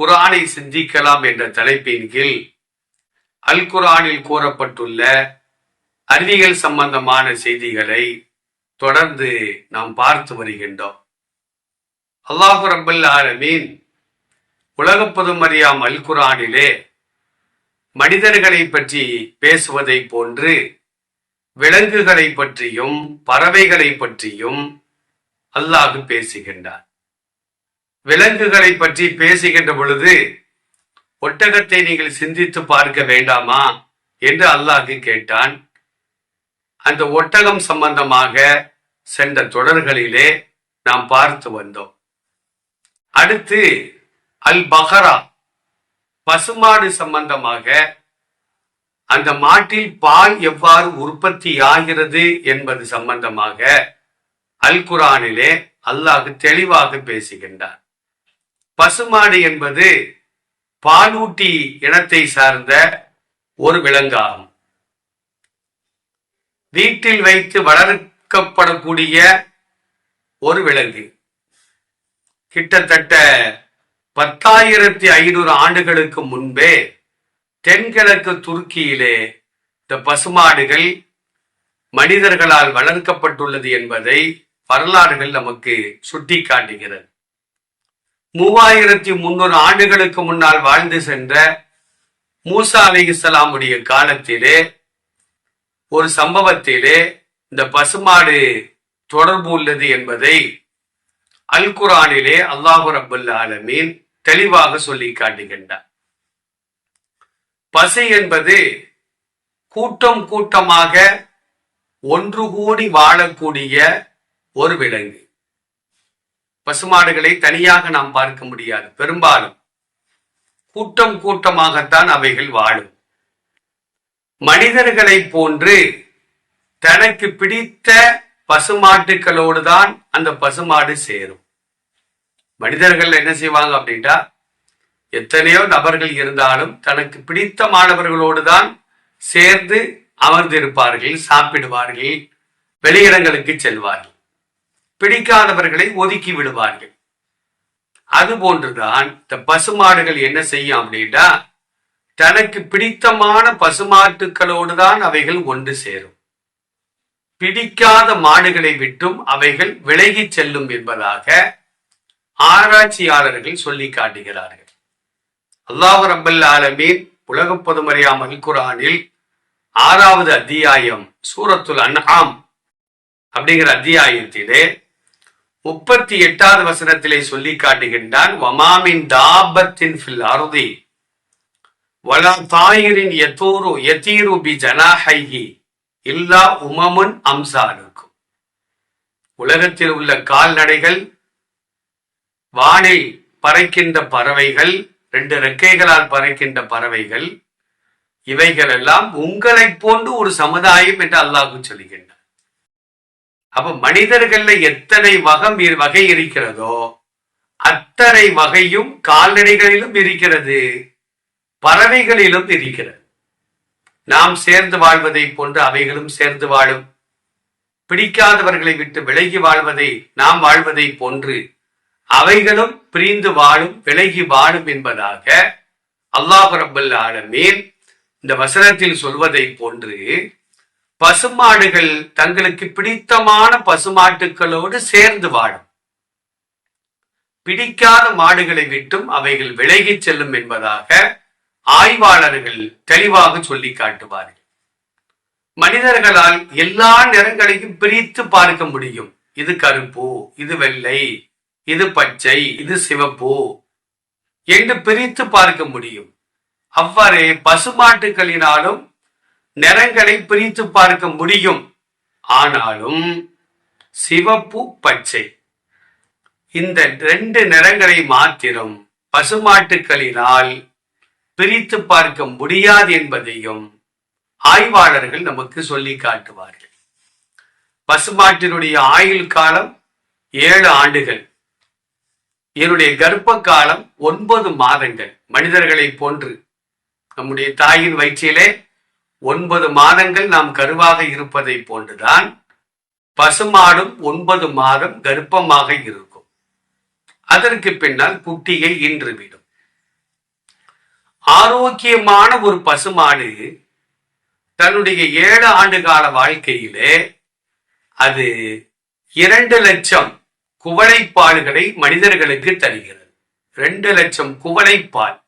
குரானை சிந்திக்கலாம் என்ற தலைப்பின் கீழ் அல் குரானில் கூறப்பட்டுள்ள அறிவியல் சம்பந்தமான செய்திகளை தொடர்ந்து நாம் பார்த்து வருகின்றோம். அல்லாஹு ரபுல் ஆலமீன் உலக பொதுமறியாம் அல் குரானிலே மனிதர்களை பற்றி பேசுவதை போன்று விலங்குகளை பற்றியும் பறவைகளை பற்றியும் அல்லாஹ் பேசுகின்றார் விலங்குகளை பற்றி பேசுகின்ற பொழுது ஒட்டகத்தை நீங்கள் சிந்தித்து பார்க்க வேண்டாமா? என்று அல்லாஹ் கேட்டான். அந்த ஒட்டகம் சம்பந்தமாக சென்ற தொடர்களிலே நாம் பார்த்து வந்தோம். அடுத்து அல் பஹரா பசுமாடு சம்பந்தமாக அந்த மாட்டில் பால் எவ்வாறு உற்பத்தி ஆகிறது என்பது சம்பந்தமாக அல் குரானிலே அல்லாஹ் தெளிவாக பேசுகின்றார் பசுமாடு என்பது பாலூட்டி இனத்தை சார்ந்த ஒரு விலங்காகும். வீட்டில் வைத்து வளர்க்கப்படக்கூடிய ஒரு விலங்கு. கிட்டத்தட்ட பத்தாயிரத்தி ஐநூறு ஆண்டுகளுக்கு முன்பே தென்கிழக்கு துருக்கியிலே இந்த பசுமாடுகள் மனிதர்களால் வளர்க்கப்பட்டுள்ளது என்பதை வரலாறுகள் நமக்கு சுட்டி காட்டுகிறது மூவாயிரத்தி முன்னூறு ஆண்டுகளுக்கு முன்னால் வாழ்ந்து சென்ற மூசா அலி இஸ்லாமுடைய காலத்திலே ஒரு சம்பவத்திலே இந்த பசுமாடு தொடர்பு உள்ளது என்பதை அல் குரானிலே அல்லாஹு ரபுல் ஆலமீன் தெளிவாக சொல்லி காட்டுகின்றார். பசு என்பது கூட்டம் கூட்டமாக ஒன்று கூடி வாழக்கூடிய ஒரு விலங்கு. பசுமாடுகளை தனியாக நாம் பார்க்க முடியாது. பெரும்பாலும் கூட்டம் கூட்டமாகத்தான் அவைகள் வாழும். மனிதர்களை போன்று தனக்கு பிடித்த பசுமாட்டுக்களோடு தான் அந்த பசுமாடு சேரும். மனிதர்கள் என்ன செய்வாங்க அப்படின்ட்டா எத்தனையோ நபர்கள் இருந்தாலும் தனக்கு பிடித்த மாணவர்களோடு தான் சேர்ந்து அமர்ந்திருப்பார்கள் சாப்பிடுவார்கள் வெளியிடங்களுக்கு செல்வார்கள். பிடிக்காதவர்களை ஒதுக்கி விடுவார்கள். அது போன்றுதான் இந்த பசுமாடுகள் என்ன செய்யும் அப்படின்னா தனக்கு பிடித்தமான பசுமாட்டுக்களோடு தான் அவைகள் ஒன்று சேரும். பிடிக்காத மாடுகளை விட்டும் அவைகள் விலகி செல்லும் என்பதாக ஆராய்ச்சியாளர்கள் சொல்லி காட்டுகிறார்கள். அல்லாஹ் ரபல் ஆலமீன் உலக பொதுமறையாமல் குரானில் ஆறாவது அத்தியாயம் சூரத்துல் அன்ஹாம் அப்படிங்கிற அத்தியாயத்திலே முப்பத்தி எட்டாவது வசனத்திலே சொல்லி காட்டுகின்றான் வமாமின் தாபத்தின் ஃபில் அருதி வலா தாயிரின் எத்தூரு எத்தீரு பி ஜனாஹி இல்லா உமமுன் அம்சாலுக்கும் உலகத்தில் உள்ள கால்நடைகள் வானில் பறக்கின்ற பறவைகள் ரெண்டு ரெக்கைகளால் பறக்கின்ற பறவைகள் இவைகள் எல்லாம் உங்களை போன்று ஒரு சமுதாயம் என்று அல்லாஹு சொல்லுகின்றார் அப்ப மனிதர்கள்ல எத்தனை வகம் இரு- வகை இருக்கிறதோ அத்தனை வகையும் கால்நடைகளிலும் இருக்கிறது பறவைகளிலும் இருக்கிறது. நாம் சேர்ந்து வாழ்வதை போன்று அவைகளும் சேர்ந்து வாழும். பிடிக்காதவர்களை விட்டு விலகி வாழ்வதை நாம் வாழ்வதை போன்று அவைகளும் பிரிந்து வாழும் விலகி வாழும் என்பதாக அல்லாஹ் ரப்பல் ஆலமீன் இந்த வசனத்தில் சொல்வதை போன்று பசுமாடுகள் தங்களுக்கு பிடித்தமான பசுமாட்டுக்களோடு சேர்ந்து வாழும். பிடிக்காத மாடுகளை விட்டும் அவைகள் விலகி செல்லும் என்பதாக ஆய்வாளர்கள் தெளிவாக சொல்லி காட்டுவார்கள். மனிதர்களால் எல்லா நிறங்களையும் பிரித்து பார்க்க முடியும். இது கருப்பு இது வெள்ளை இது பச்சை இது சிவப்பு என்று பிரித்து பார்க்க முடியும். அவ்வாறே பசுமாட்டுகளினாலும் நிறங்களை பிரித்து பார்க்க முடியும். ஆனாலும் சிவப்பு பச்சை. இந்த ரெண்டு நிறங்களை மாத்திரம் பசுமாட்டுக்களினால் பிரித்து பார்க்க முடியாது என்பதையும் ஆய்வாளர்கள் நமக்கு சொல்லி காட்டுவார்கள். பசுமாட்டினுடைய ஆயுள் காலம் ஏழு ஆண்டுகள். இதனுடைய கர்ப்ப காலம் ஒன்பது மாதங்கள். மனிதர்களை போன்று. நம்முடைய தாயின் வயிற்றிலே ஒன்பது மாதங்கள் நாம் கருவாக இருப்பதை போன்றுதான் பசுமாடும் ஒன்பது மாதம் கர்ப்பமாக இருக்கும். அதற்கு பின்னால் குட்டியை ஈன்றுவிடும் ஆரோக்கியமான ஒரு பசுமாடு தன்னுடைய ஏழு ஆண்டு கால வாழ்க்கையிலே அது இரண்டு லட்சம் குவளைப்பால்களை மனிதர்களுக்கு தருகிறது. ரெண்டு லட்சம் குவளைப்பால்.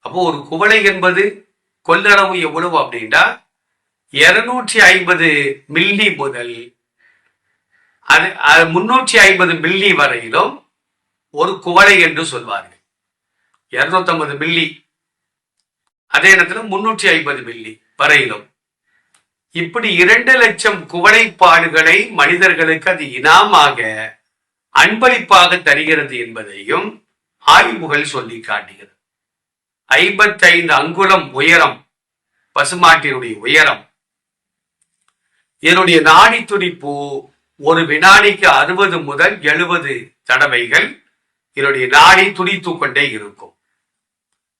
அப்போ ஒரு குவளை என்பது கொள்ளளவு எவ்வளவு அப்படின்னா இருநூற்றி ஐம்பது மில்லி முதல் அது அது முன்னூற்றி ஐம்பது மில்லி வரையிலும் ஒரு குவளை என்று சொல்வார்கள். இருநூத்தம்பது மில்லி அதே நேரத்தில் முன்னூற்றி ஐம்பது மில்லி வரையிலும். இப்படி இரண்டு லட்சம் குவளைப்பாடுகளை மனிதர்களுக்கு அது இனாமாக அன்பளிப்பாக தருகிறது என்பதையும் ஆய்வுகள் சொல்லி காட்டுகிறது. ஐம்பத்தைந்து அங்குலம் உயரம் பசுமாட்டினுடைய உயரம். இதனுடைய நாடி துடிப்பு ஒரு வினாடிக்கு அறுபது முதல் எழுபது தடவைகள் இதனுடைய நாடி துடித்து கொண்டே இருக்கும்.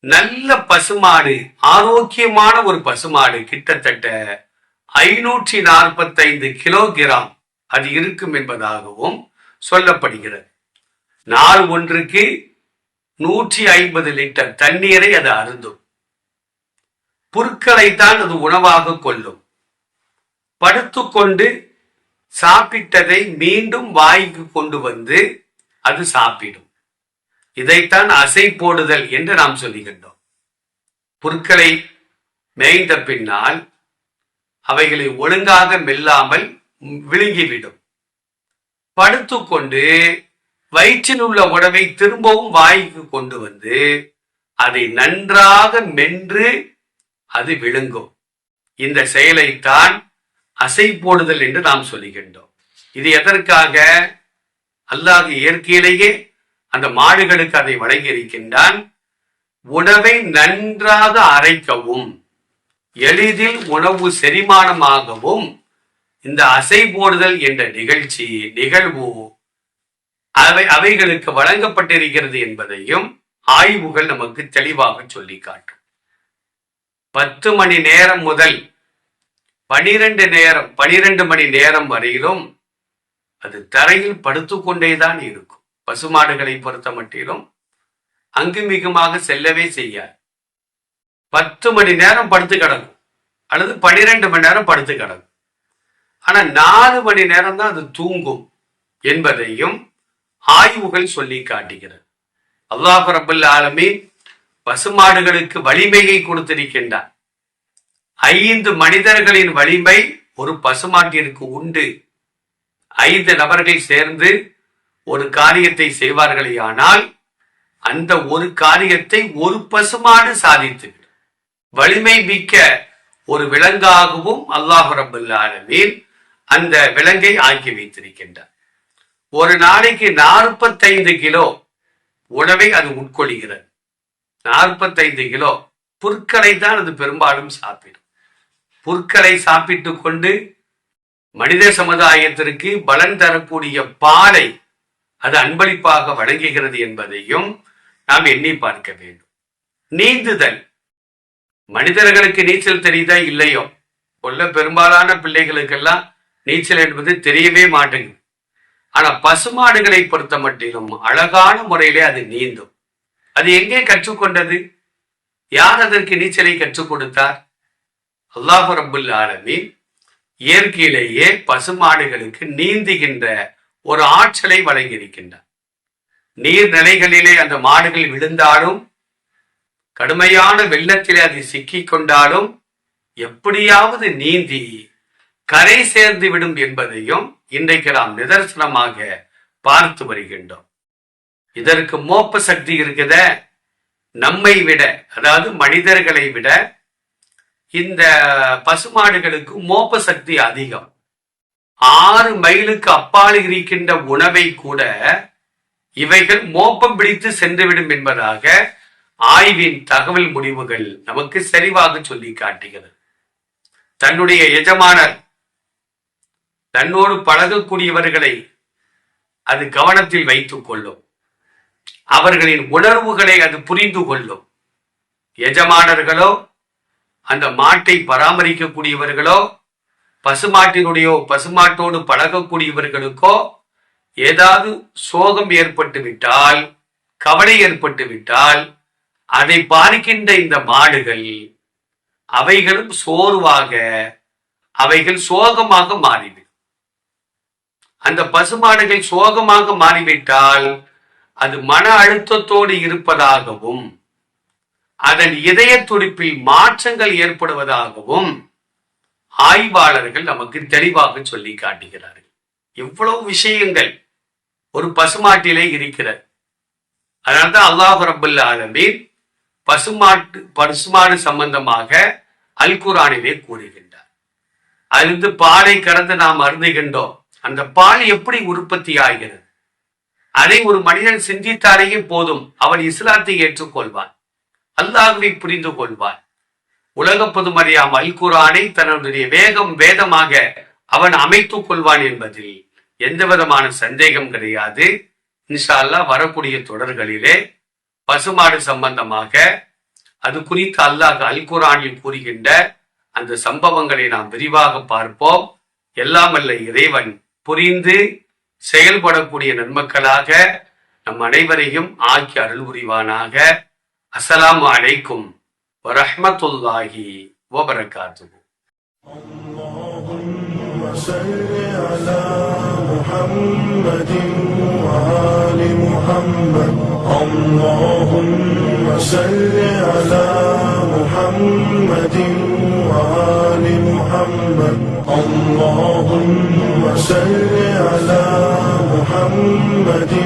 நல்ல பசுமாடு ஆரோக்கியமான ஒரு பசுமாடு கிட்டத்தட்ட ஐநூற்றி நாற்பத்தைந்து கிலோகிராம் அது இருக்கும் என்பதாகவும் சொல்லப்படுகிறது. நாள் ஒன்றுக்கு நூற்றி ஐம்பது லிட்டர் தண்ணீரை அது அருந்தும். புற்களைத்தான் அது உணவாக கொள்ளும். படுத்துக்கொண்டு சாப்பிட்டதை மீண்டும் வாய்க்கு கொண்டு வந்து அது சாப்பிடும். இதைத்தான் அசை போடுதல் என்று நாம் சொல்லுகின்றோம் புற்களை மேய்ந்த பின்னால் அவைகளை ஒழுங்காக மெல்லாமல் விழுங்கிவிடும். படுத்துக்கொண்டு வயிற்றில் உள்ள உணவை திரும்பவும் வாய்க்கு கொண்டு வந்து அதை நன்றாக மென்று அது விழுங்கும். இந்த செயலைத்தான் அசை போடுதல் என்று நாம் சொல்லுகின்றோம் இது எதற்காக? அல்லாஹ் இயற்கையிலேயே அந்த மாடுகளுக்கு அதை வழங்கி இருக்கின்றான் உணவை நன்றாக அரைக்கவும் எளிதில் உணவு செரிமானமாகவும் இந்த அசை போடுதல் என்ற நிகழ்ச்சி நிகழ்வு அவை அவைகளுக்கு வழங்கப்பட்டிருக்கிறது என்பதையும் ஆய்வுகள் நமக்கு தெளிவாக சொல்லி காட்டும். பத்து மணி நேரம் முதல் பனிரெண்டு நேரம் பனிரெண்டு மணி நேரம் வரையிலும் அது தரையில் படுத்துக்கொண்டேதான் இருக்கும். பசுமாடுகளை பொறுத்த மட்டிலும் அங்குமிகுமாக செல்லவே செய்யாது. பத்து மணி நேரம் படுத்து கிடக்கும் அல்லது பனிரெண்டு மணி நேரம் படுத்து கிடக்கும். ஆனா நாலு மணி நேரம் தான் அது தூங்கும் என்பதையும் ஆய்வுகள் சொல்லி காட்டுகிறது. அல்லாஹ் ரபுல் ஆலமே பசுமாடுகளுக்கு வலிமையை கொடுத்திருக்கின்றார். ஐந்து மனிதர்களின் வலிமை ஒரு பசுமாட்டிற்கு உண்டு. ஐந்து நபர்கள் சேர்ந்து ஒரு காரியத்தை செய்வார்களே ஆனால் அந்த ஒரு காரியத்தை ஒரு பசுமாடு சாதித்து வலிமை மிக்க ஒரு விலங்காகவும் அல்லாஹு ரபுல்லாலமீன் அந்த விலங்கை ஆக்கி வைத்திருக்கின்றார். ஒரு நாளைக்கு நாற்பத்தைந்து கிலோ உணவை அது உட்கொள்கிறது. நாற்பத்தைந்து கிலோ. புற்களை தான் அது பெரும்பாலும் சாப்பிடும். புற்களை சாப்பிட்டு கொண்டு மனித சமுதாயத்திற்கு பலன் தரக்கூடிய பாலை அது அன்பளிப்பாக வழங்குகிறது என்பதையும் நாம் எண்ணி பார்க்க வேண்டும். நீந்துதல். மனிதர்களுக்கு நீச்சல் தெரியுதா? இல்லையோ. உள்ள பெரும்பாலான பிள்ளைகளுக்கெல்லாம் நீச்சல் என்பது தெரியவே மாட்டேங்குது. ஆனா பசுமாடுகளை பொறுத்த மட்டிலும் அழகான முறையிலே அது நீந்தும். அது எங்கே கற்றுக்கொண்டது? யார் அதற்கு நீச்சலை கற்றுக் கொடுத்தார்? அல்லாஹு ரபுல் ஆலமீன் இயற்கையிலேயே பசுமாடுகளுக்கு நீந்துகின்ற ஒரு ஆற்றலை வழங்கியிருக்கின்றார். நீர்நிலைகளிலே அந்த மாடுகள் விழுந்தாலும் கடுமையான வெள்ளத்திலே அது சிக்கிக் கொண்டாலும் எப்படியாவது நீந்தி கரை சேர்ந்து விடும் என்பதையும் இன்றைக்கு நாம் நிதர்சனமாக பார்த்து வருகின்றோம். இதற்கு மோப்ப சக்தி இருக்குத. நம்மை விட அதாவது மனிதர்களை விட இந்த பசுமாடுகளுக்கு மோப்ப சக்தி அதிகம். ஆறு மைலுக்கு அப்பால் இருக்கின்ற உணவை கூட இவைகள் மோப்பம் பிடித்து சென்றுவிடும் என்பதாக ஆய்வின் தகவல் முடிவுகள் நமக்கு சரிவாக சொல்லி காட்டுகிறது. தன்னுடைய எஜமானர் தன்னோடு பழகக்கூடியவர்களை அது கவனத்தில் வைத்துக் கொள்ளும். அவர்களின் உணர்வுகளை அது புரிந்து கொள்ளும். எஜமானர்களோ அந்த மாட்டை பராமரிக்கக்கூடியவர்களோ பசுமாட்டினுடைய பசுமாட்டோடு பழகக்கூடியவர்களுக்கோ ஏதாவது சோகம் ஏற்பட்டு விட்டால் கவலை ஏற்பட்டு விட்டால் அதை பார்க்கின்ற இந்த மாடுகள் அவைகளும் சோர்வாக அவைகள் சோகமாக மாறின. அந்த பசுமாடுகள் சோகமாக மாறிவிட்டால் அது மன அழுத்தத்தோடு இருப்பதாகவும் அதன் இதய துடிப்பில் மாற்றங்கள் ஏற்படுவதாகவும் ஆய்வாளர்கள் நமக்கு தெளிவாக சொல்லி காட்டுகிறார்கள். எவ்வளவு விஷயங்கள் ஒரு பசுமாட்டிலே இருக்கிறது அதனால்தான் அல்லாஹ் ரபுல்ல ஆலமீர் பசுமாட்டு பசுமாடு சம்பந்தமாக அல்குரானிலே கூறுகின்றார். அதிலிருந்து பாலை கடந்து நாம் அருந்துகின்றோம். அந்த பால் எப்படி உற்பத்தி ஆகிறது? அதை ஒரு மனிதன் சிந்தித்தாலேயே போதும். அவன் இஸ்லாத்தை ஏற்றுக்கொள்வான். அல்லாஹுவை புரிந்து கொள்வான். உலக பொதுமறியாம் அல் குரானை தன்னுடைய வேகம் வேதமாக அவன் அமைத்துக் கொள்வான் என்பதில் எந்த விதமான சந்தேகம் கிடையாது. இன்ஷா அல்லாஹ் வரக்கூடிய தொடர்களிலே பசுமாடு சம்பந்தமாக அது குறித்து அல்லாஹ் அல் குரானில் கூறுகின்ற அந்த சம்பவங்களை நாம் விரிவாக பார்ப்போம். எல்லாம் அல்ல இறைவன் புரிந்து செயல்படக்கூடிய நன்மக்களாக நம் அனைவரையும் ஆக்கி அருள் புரிவானாக அஸ்ஸலாமு அலைக்கும் வரஹ்மத்துல்லாஹி வபரகாத்துஹு اللهم صل على محمد وآل محمد اللهم صل على صل على محمد